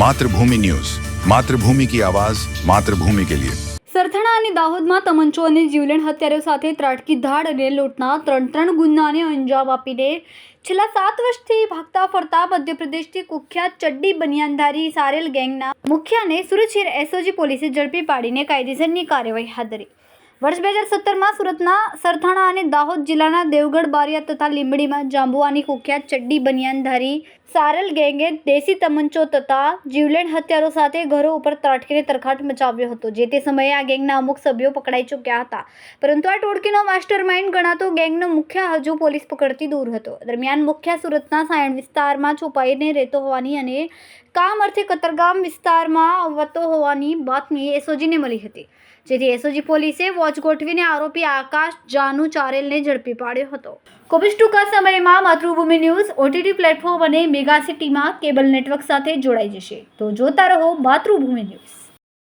Mathrubhumi news. Mathrubhumi કી આવાજ, માતૃભૂમિ કે લિયે. સરથાણા અને દાહોદમાં તમંચો અને જીવલેણ હત્યારાઓ સાથે ત્રાટકી ધાડ અને લોટના ત્રણ ત્રણ ગુનાને અંજામ આપીને છેલ્લા સાત વર્ષથી ભાગતા ફરતા મધ્યપ્રદેશથી કુખ્યાત ચડ્ડી બનિયાનધારી સારેલ ગેંગના મુખ્યને સુરતશીર એસઓજી પોલીસે ઝડપી પાડીને કાયદેસરની કાર્યવાહી હાથ ધરી. વર્ષ બે હજાર સત્તરમાં સુરતના સરથાણા અને દાહોદ જિલ્લાના દેવગઢ, બારિયા તથા લીંબડીમાં જાંબુવાની કુખ્યાત ચડ્ડી બનિયાનધારી સારલ ગેંગે દેશી તમંચો તથા જીવલેણ હત્યારો સાથે ઘરો ઉપર ત્રાટકીને તરખાટ મચાવ્યો હતો, જે તે સમયે આ ગેંગના અમુક સભ્યો પકડાઈ ચૂક્યા હતા. પરંતુ આ ટોળકીનો માસ્ટર માઇન્ડ ગણાતો ગેંગનો મુખ્ય હજુ પોલીસ પકડતી દૂર હતો. દરમિયાન મુખ્ય સુરતના સાયણ વિસ્તારમાં છુપાઈને રહેતો હોવાની અને કામ અર્થે કતરગામ વિસ્તારમાં આવતો હોવાની બાતમી એસઓજીને મળી હતી. જેથી એસઓજી પોલીસે વોચ ગોઠવીને આરોપી આકાશ જાનુ ચારેલને ઝડપી પાડ્યો હતો. ખૂબ ટૂંકા સમયમાં Mathrubhumi news, O T T platform અને મેગા સિટીમાં કેબલ નેટવર્ક સાથે જોડાઈ જશે. તો જોતા રહો માતૃભૂમિ ન્યૂઝ.